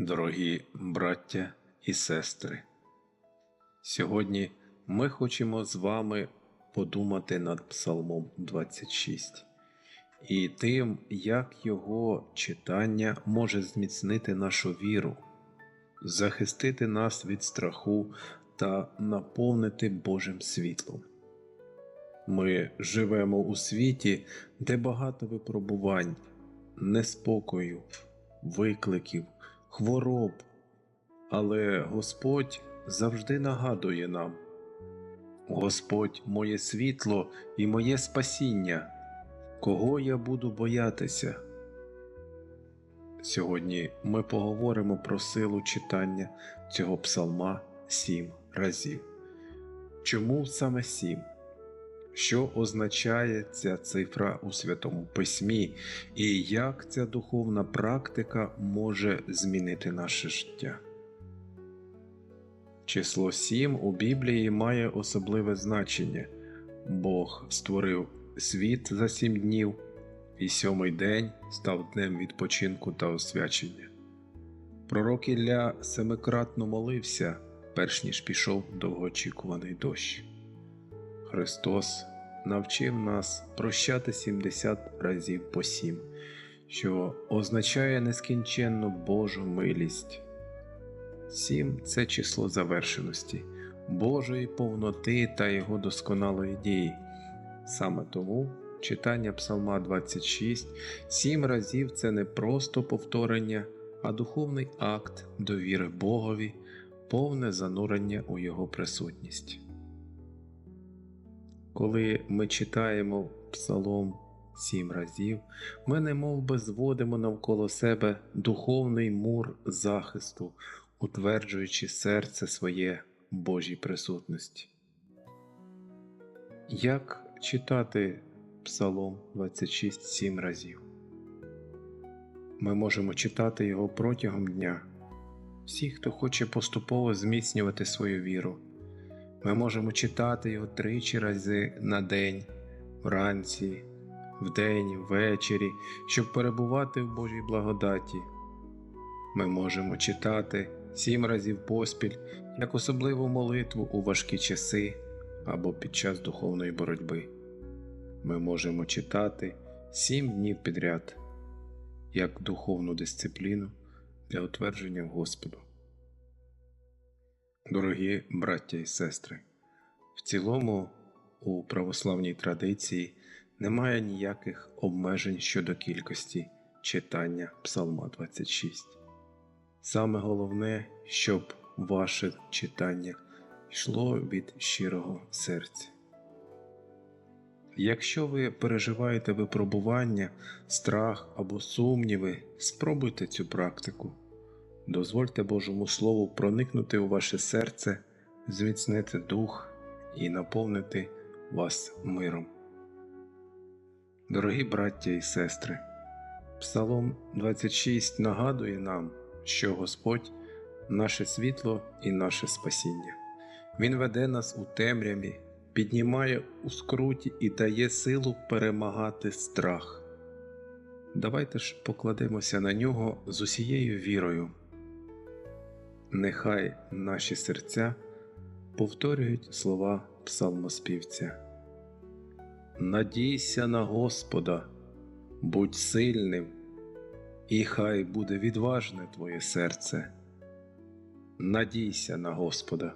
Дорогі браття і сестри, сьогодні ми хочемо з вами подумати над Псалмом 26 і тим, як його читання може зміцнити нашу віру, захистити нас від страху та наповнити Божим світлом. Ми живемо у світі, де багато випробувань, неспокою, викликів, хвороб, але Господь завжди нагадує нам: Господь моє світло і моє спасіння, кого я буду боятися. Сьогодні ми поговоримо про силу читання цього псалма сім разів. Чому саме сім? Що означає ця цифра у Святому Письмі, і як ця духовна практика може змінити наше життя? Число 7 у Біблії має особливе значення. Бог створив світ за сім днів, і сьомий день став днем відпочинку та освячення. Пророк Ілля семикратно молився, перш ніж пішов довгоочікуваний дощ. Христос навчив нас прощати 70 разів по сім, що означає нескінченну Божу милість. Сім це число завершеності, Божої повноти та Його досконалої дії. Саме тому читання Псалма 26 сім разів це не просто повторення, а духовний акт довіри Богові, повне занурення у Його присутність. Коли ми читаємо Псалом сім разів, ми немов би зводимо навколо себе духовний мур захисту, утверджуючи серце своє Божій присутності. Як читати Псалом 26 сім разів? Ми можемо читати його протягом дня. Всі, хто хоче поступово зміцнювати свою віру. Ми можемо читати його тричі рази на день, вранці, вдень, ввечері, щоб перебувати в Божій благодаті. Ми можемо читати сім разів поспіль, як особливу молитву у важкі часи або під час духовної боротьби. Ми можемо читати сім днів підряд, як духовну дисципліну для утвердження Господу. Дорогі браття і сестри, в цілому у православній традиції немає ніяких обмежень щодо кількості читання Псалма 26. Саме головне, щоб ваше читання йшло від щирого серця. Якщо ви переживаєте випробування, страх або сумніви, спробуйте цю практику. Дозвольте Божому Слову проникнути у ваше серце, зміцнити дух і наповнити вас миром. Дорогі браття і сестри, Псалом 26 нагадує нам, що Господь наше світло і наше спасіння. Він веде нас у темряві, піднімає у скруті і дає силу перемагати страх. Давайте ж покладемося на нього з усією вірою. Нехай наші серця повторюють слова псалмоспівця. Надійся на Господа, будь сильним, і хай буде відважне твоє серце. Надійся на Господа.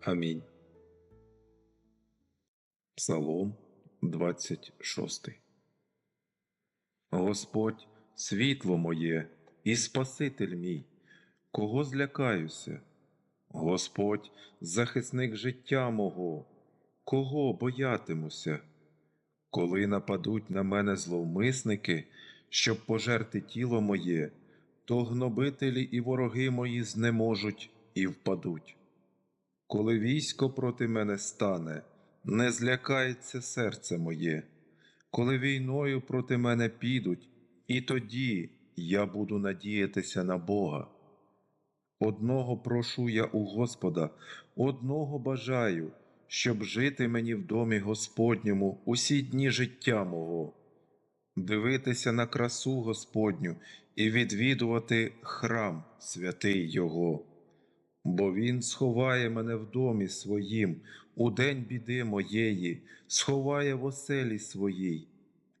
Амінь. Псалом 26 Господь світло моє і Спаситель мій кого злякаюся? Господь, захисник життя мого, кого боятимуся? Коли нападуть на мене зловмисники, щоб пожерти тіло моє, то гнобителі і вороги мої знеможуть і впадуть. Коли військо проти мене стане, не злякається серце моє, коли війною проти мене підуть, і тоді я буду надіятися на Бога. Одного прошу я у Господа, одного бажаю, щоб жити мені в домі Господньому усі дні життя мого, дивитися на красу Господню і відвідувати храм святий Його. Бо Він сховає мене в домі своїм, у день біди моєї, сховає в оселі своїй,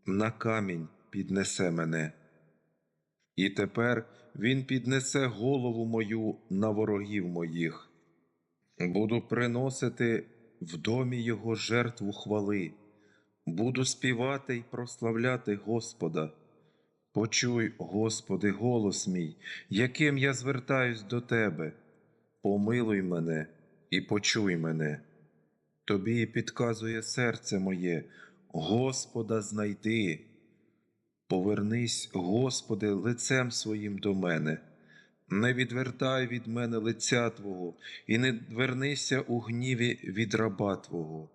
на камінь піднесе мене. І тепер Він піднесе голову мою на ворогів моїх. Буду приносити в домі Його жертву хвали, буду співати й прославляти Господа. Почуй, Господи, голос мій, яким я звертаюсь до Тебе. Помилуй мене і почуй мене. Тобі підказує серце моє, Господа знайди. Повернись, Господи, лицем своїм до мене. Не відвертай від мене лиця Твого, і не вернися у гніві від раба Твого.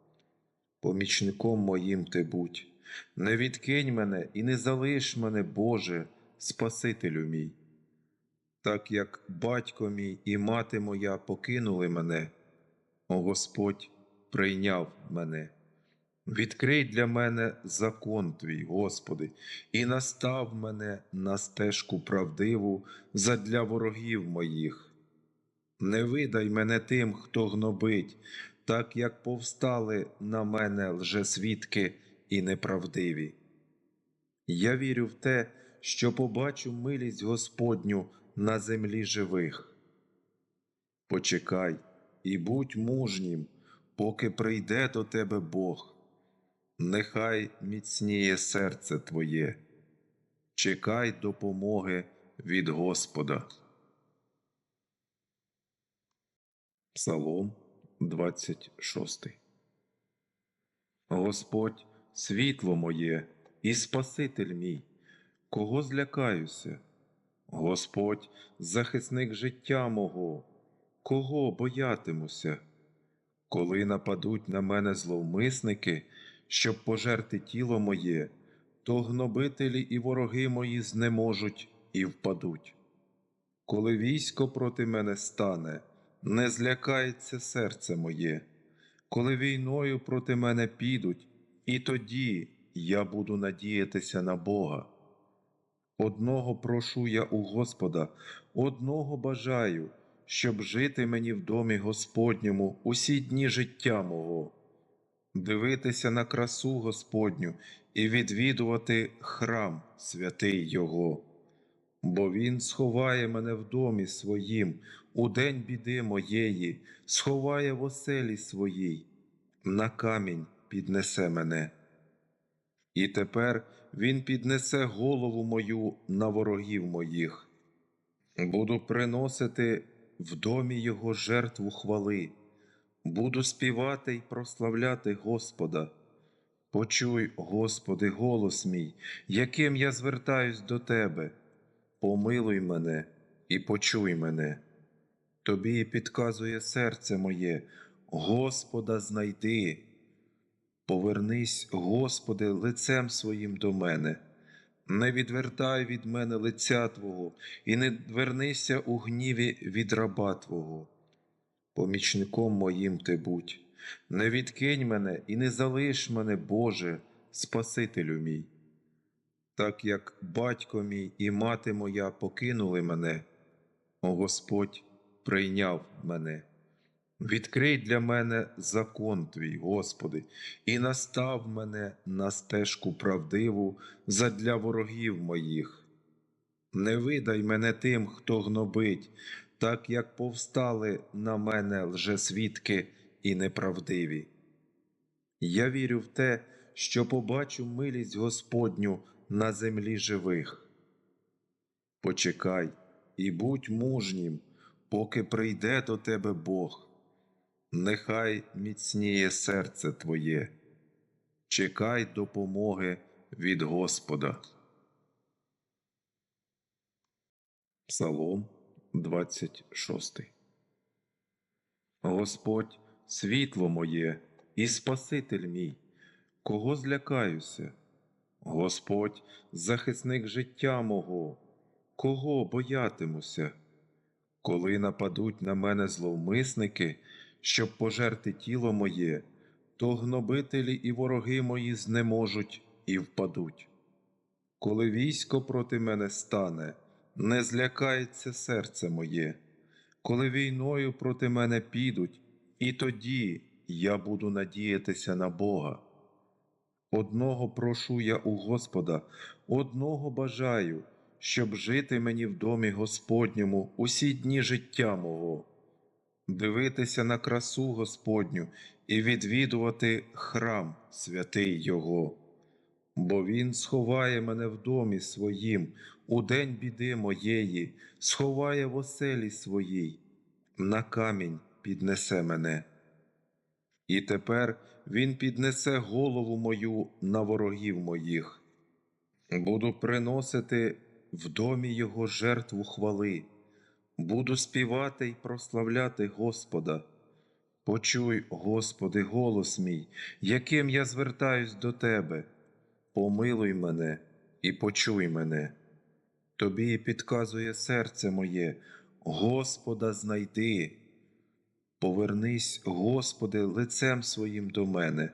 Помічником моїм ти будь, не відкинь мене і не залиш мене, Боже, Спасителю мій. Так як батько мій і мати моя покинули мене, о Господь прийняв мене. Відкрий для мене закон твій, Господи, і настав мене на стежку правдиву задля ворогів моїх. Не видай мене тим, хто гнобить, так як повстали на мене лжесвідки і неправдиві. Я вірю в те, що побачу милість Господню на землі живих. Почекай і будь мужнім, поки прийде до тебе Бог. Нехай міцніє серце твоє, чекай допомоги від Господа. Псалом 26 Господь світло моє і Спаситель мій, кого злякаюся? Господь захисник життя мого, кого боятимуся? Коли нападуть на мене зловмисники, щоб пожерти тіло моє, то гнобителі і вороги мої знеможуть і впадуть. Коли військо проти мене стане, не злякається серце моє, коли війною проти мене підуть, і тоді я буду надіятися на Бога. Одного прошу я у Господа, одного бажаю, щоб жити мені в домі Господньому усі дні життя мого, дивитися на красу Господню і відвідувати храм святий Його. Бо Він сховає мене в домі своїм, у день біди моєї, сховає в оселі своїй, на камінь піднесе мене. І тепер Він піднесе голову мою на ворогів моїх. Буду приносити в домі Його жертву хвали, буду співати й прославляти Господа. Почуй, Господи, голос мій, яким я звертаюсь до Тебе. Помилуй мене і почуй мене. Тобі підказує серце моє, Господа знайди. Повернись, Господи, лицем своїм до мене. Не відвертай від мене лиця Твого, і не вернися у гніві від раба Твого. Помічником моїм ти будь, не відкинь мене і не залиш мене, Боже, Спасителю мій. Так як батько мій і мати моя покинули мене, о Господь прийняв мене. Відкрий для мене закон твій, Господи, і настав мене на стежку правдиву задля ворогів моїх. Не видай мене тим, хто гнобить, так як повстали на мене лжесвідки і неправдиві. Я вірю в те, що побачу милість Господню на землі живих. Почекай і будь мужнім, поки прийде до тебе Бог. Нехай міцніє серце твоє, чекай допомоги від Господа. Псалом 26 Господь світло моє і Спаситель мій, кого злякаюся? Господь захисник життя мого, кого боятимуся? Коли нападуть на мене зловмисники, щоб пожерти тіло моє, то гнобителі і вороги мої знеможуть і впадуть. Коли військо проти мене стане, не злякається серце моє, коли війною проти мене підуть, і тоді я буду надіятися на Бога. Одного прошу я у Господа, одного бажаю, щоб жити мені в домі Господньому усі дні життя мого, дивитися на красу Господню і відвідувати храм святий Його. Бо Він сховає мене в домі своїм у день біди моєї, сховає в оселі своїй, на камінь піднесе мене. І тепер він піднесе голову мою на ворогів моїх. Буду приносити в домі його жертву хвали, буду співати й прославляти Господа. Почуй, Господи, голос мій, яким я звертаюсь до Тебе. Помилуй мене і почуй мене. Тобі підказує серце моє, Господа знайди. Повернись, Господи, лицем своїм до мене,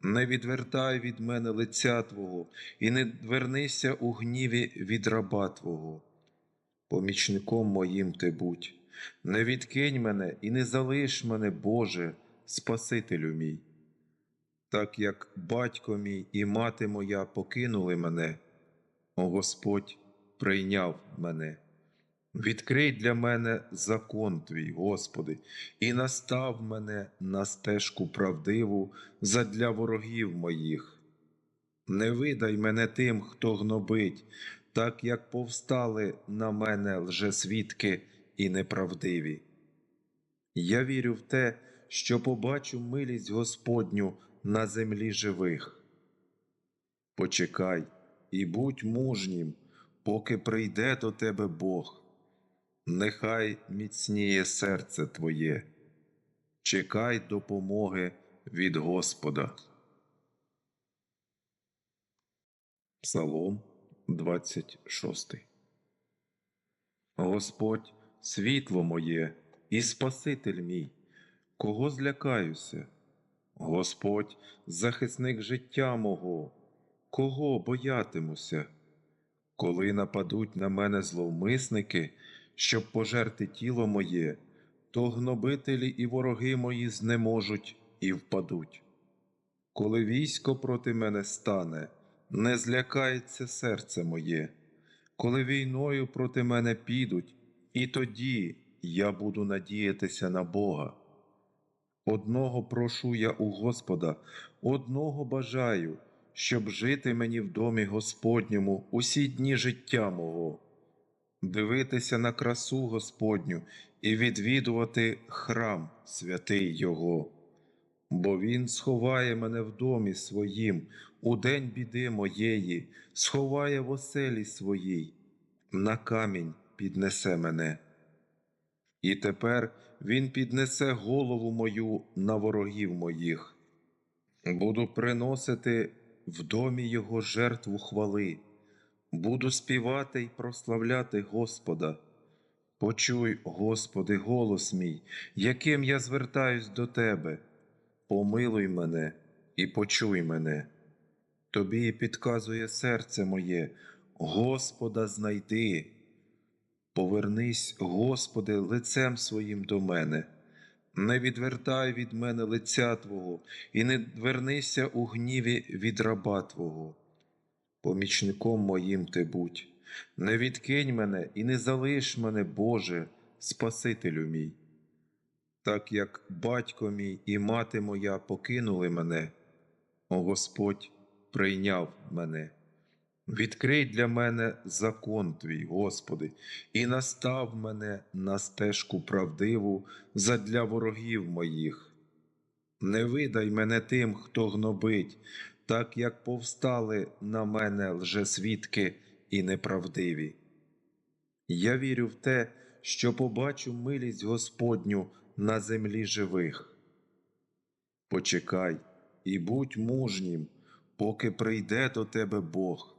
не відвертай від мене лиця Твого, і не вернися у гніві від раба Твого. Помічником моїм ти будь, не відкинь мене і не залиш мене, Боже, Спасителю мій. Так як батько мій і мати моя покинули мене, о Господь прийняв мене. Відкрий для мене закон твій, Господи, і настав мене на стежку правдиву задля ворогів моїх. Не видай мене тим, хто гнобить, так як повстали на мене лжесвідки і неправдиві. Я вірю в те, що побачу милість Господню на землі живих. Почекай і будь мужнім, поки прийде до тебе Бог. Нехай міцніє серце твоє, чекай допомоги від Господа. Псалом 26 Господь світло моє і Спаситель мій, кого злякаюся? Господь захисник життя мого, кого боятимуся? Коли нападуть на мене зловмисники, щоб пожерти тіло моє, то гнобителі і вороги мої знеможуть і впадуть. Коли військо проти мене стане, не злякається серце моє, коли війною проти мене підуть, і тоді я буду надіятися на Бога. Одного прошу я у Господа, одного бажаю, щоб жити мені в домі Господньому усі дні життя мого, дивитися на красу Господню і відвідувати храм святий Його. Бо Він сховає мене в домі своїм у день біди моєї, сховає в оселі своїй, на камінь піднесе мене. І тепер він піднесе голову мою на ворогів моїх. Буду приносити в домі його жертву хвали, буду співати й прославляти Господа. Почуй, Господи, голос мій, яким я звертаюсь до Тебе. Помилуй мене і почуй мене. Тобі підказує серце моє, Господа знайди. Повернись, Господи, лицем своїм до мене, не відвертай від мене лиця Твого, і не вернися у гніві від раба Твого. Помічником моїм ти будь, не відкинь мене і не залиш мене, Боже, Спасителю мій. Так як батько мій і мати моя покинули мене, о Господь прийняв мене. Відкрий для мене закон твій, Господи, і настав мене на стежку правдиву задля ворогів моїх. Не видай мене тим, хто гнобить, так як повстали на мене лжесвідки і неправдиві. Я вірю в те, що побачу милість Господню на землі живих. Почекай і будь мужнім, поки прийде до тебе Бог.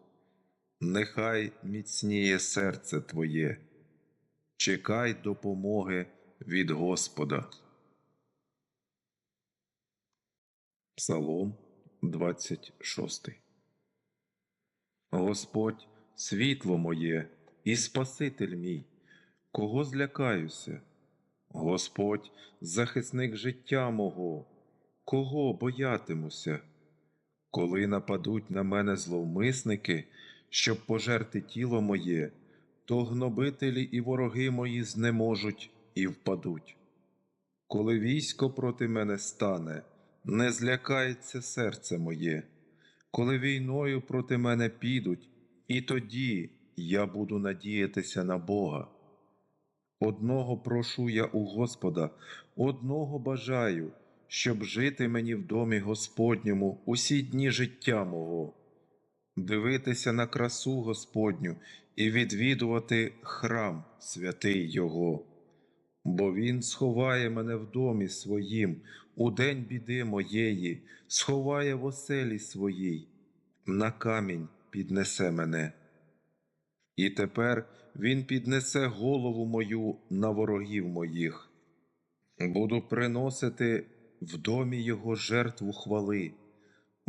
Нехай міцніє серце твоє, чекай допомоги від Господа. Псалом 26 Господь світло моє і Спаситель мій, кого злякаюся? Господь, захисник життя мого, кого боятимуся? Коли нападуть на мене зловмисники, щоб пожерти тіло моє, то гнобителі і вороги мої знеможуть і впадуть. Коли військо проти мене стане, не злякається серце моє, коли війною проти мене підуть, і тоді я буду надіятися на Бога. Одного прошу я у Господа, одного бажаю, щоб жити мені в домі Господньому усі дні життя мого, дивитися на красу Господню і відвідувати храм святий Його. Бо Він сховає мене в домі своїм у день біди моєї, сховає в оселі своїй, на камінь піднесе мене. І тепер він піднесе голову мою на ворогів моїх. Буду приносити в домі його жертву хвали,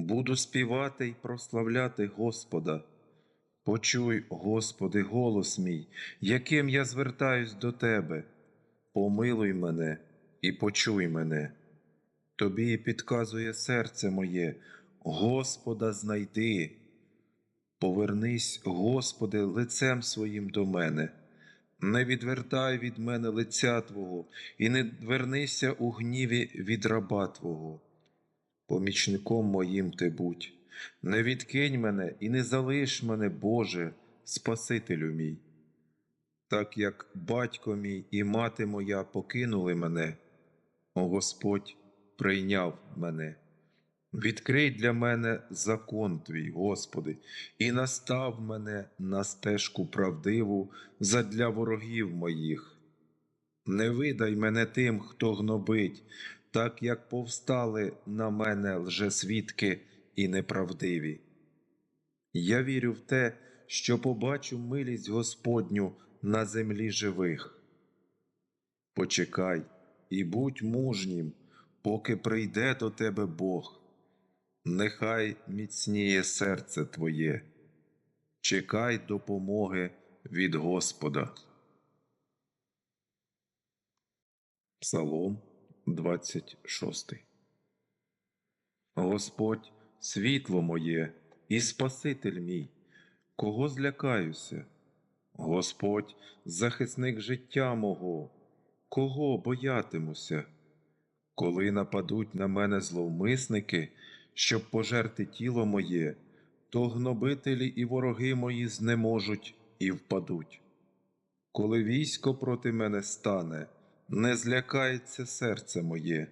буду співати й прославляти Господа. Почуй, Господи, голос мій, яким я звертаюсь до Тебе. Помилуй мене і почуй мене. Тобі підказує серце моє, Господа знайди. Повернись, Господи, лицем своїм до мене, не відвертай від мене лиця Твого, і не вернися у гніві від раба Твого. Помічником моїм ти будь, не відкинь мене і не залиш мене, Боже, Спасителю мій. Так як батько мій і мати моя покинули мене, о Господь прийняв мене. Відкрий для мене закон твій, Господи, і настав мене на стежку правдиву задля ворогів моїх. Не видай мене тим, хто гнобить, так як повстали на мене лжесвідки і неправдиві. Я вірю в те, що побачу милість Господню на землі живих. Почекай і будь мужнім, поки прийде до тебе Бог. Нехай міцніє серце твоє, чекай допомоги від Господа. Псалом 26 Господь, світло моє і Спаситель мій, кого злякаюся? Господь, захисник життя мого, кого боятимуся? Коли нападуть на мене зловмисники, щоб пожерти тіло моє, то гнобителі і вороги мої знеможуть і впадуть. Коли військо проти мене стане, не злякається серце моє,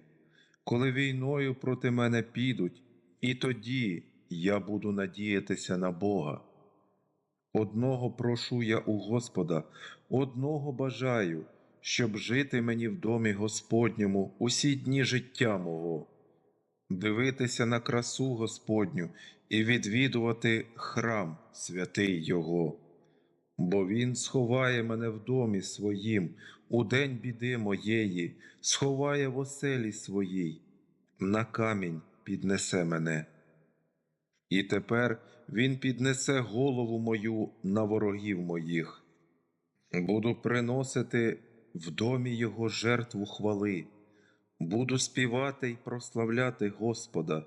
коли війною проти мене підуть, і тоді я буду надіятися на Бога. Одного прошу я у Господа, одного бажаю, щоб жити мені в домі Господньому усі дні життя мого, дивитися на красу Господню і відвідувати храм святий Його. Бо Він сховає мене в домі своїм у день біди моєї, сховає в оселі своїй, на камінь піднесе мене. І тепер він піднесе голову мою на ворогів моїх. Буду приносити в домі його жертву хвали, буду співати й прославляти Господа.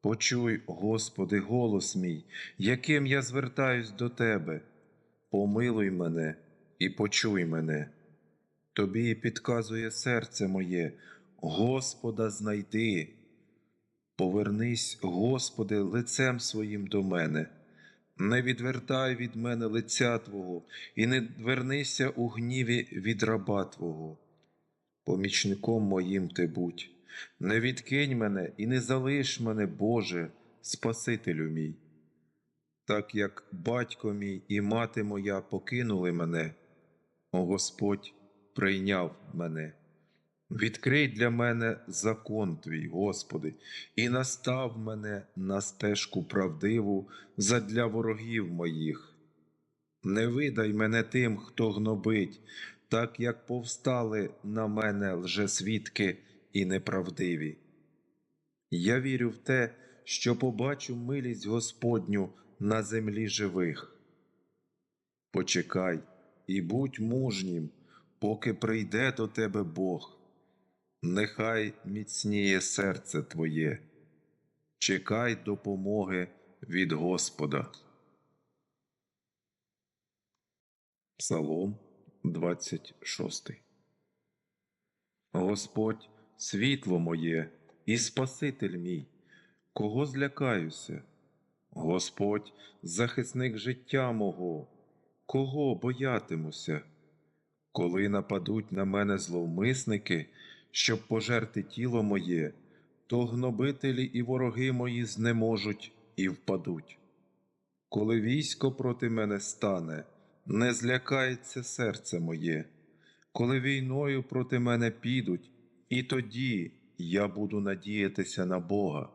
Почуй, Господи, голос мій, яким я звертаюсь до Тебе. Помилуй мене і почуй мене. Тобі підказує серце моє, Господа знайди. Повернись, Господи, лицем своїм до мене, не відвертай від мене лиця Твого, і не вернися у гніві від раба Твого. Помічником моїм ти будь, не відкинь мене і не залиш мене, Боже, Спасителю мій. Так як батько мій і мати моя покинули мене, о Господь прийняв мене. Відкрий для мене закон твій, Господи, і настав мене на стежку правдиву задля ворогів моїх. Не видай мене тим, хто гнобить, так як повстали на мене лжесвідки і неправдиві. Я вірю в те, що побачу милість Господню на землі живих. Почекай і будь мужнім, поки прийде до тебе Бог. Нехай міцніє серце твоє. Чекай допомоги від Господа. Псалом 26 Господь світло моє і Спаситель мій, кого злякаюся? Господь захисник життя мого, кого боятимуся? Коли нападуть на мене зловмисники, щоб пожерти тіло моє, то гнобителі і вороги мої знеможуть і впадуть. Коли військо проти мене стане, не злякається серце моє, коли війною проти мене підуть, і тоді я буду надіятися на Бога.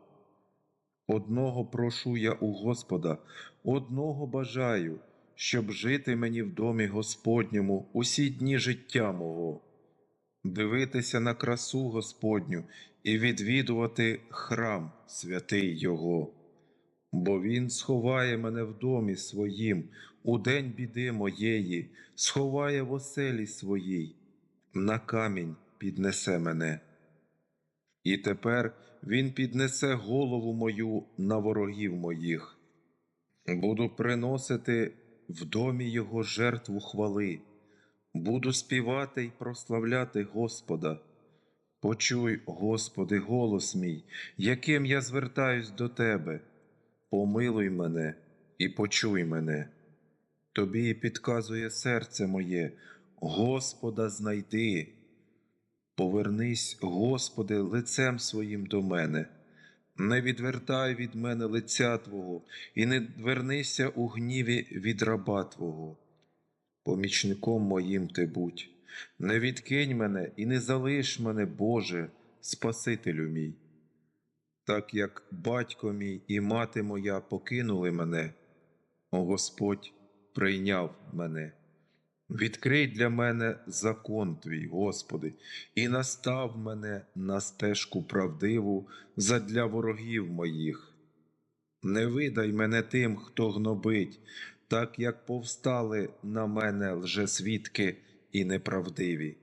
Одного прошу я у Господа, одного бажаю, щоб жити мені в домі Господньому усі дні життя мого, дивитися на красу Господню і відвідувати храм святий Його. Бо Він сховає мене в домі своїм у день біди моєї, сховає в оселі своїй, на камінь піднесе мене. І тепер він піднесе голову мою на ворогів моїх. Буду приносити в домі його жертву хвали, буду співати й прославляти Господа. Почуй, Господи, голос мій, яким я звертаюсь до Тебе. Помилуй мене і почуй мене. Тобі підказує серце моє, Господа знайди. Повернись, Господи, лицем своїм до мене, не відвертай від мене лиця Твого, і не вернися у гніві від раба Твого. Помічником моїм ти будь, не відкинь мене і не залиш мене, Боже, Спасителю мій. Так як батько мій і мати моя покинули мене, о Господь прийняв мене. Відкрий для мене закон твій, Господи, і настав мене на стежку правдиву задля ворогів моїх. Не видай мене тим, хто гнобить, так як повстали на мене лжесвідки і неправдиві.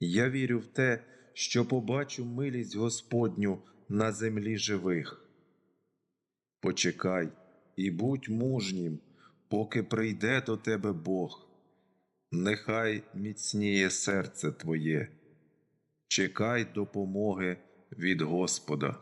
Я вірю в те, що побачу милість Господню на землі живих. Почекай і будь мужнім, поки прийде до тебе Бог. Нехай міцніє серце твоє, чекай допомоги від Господа.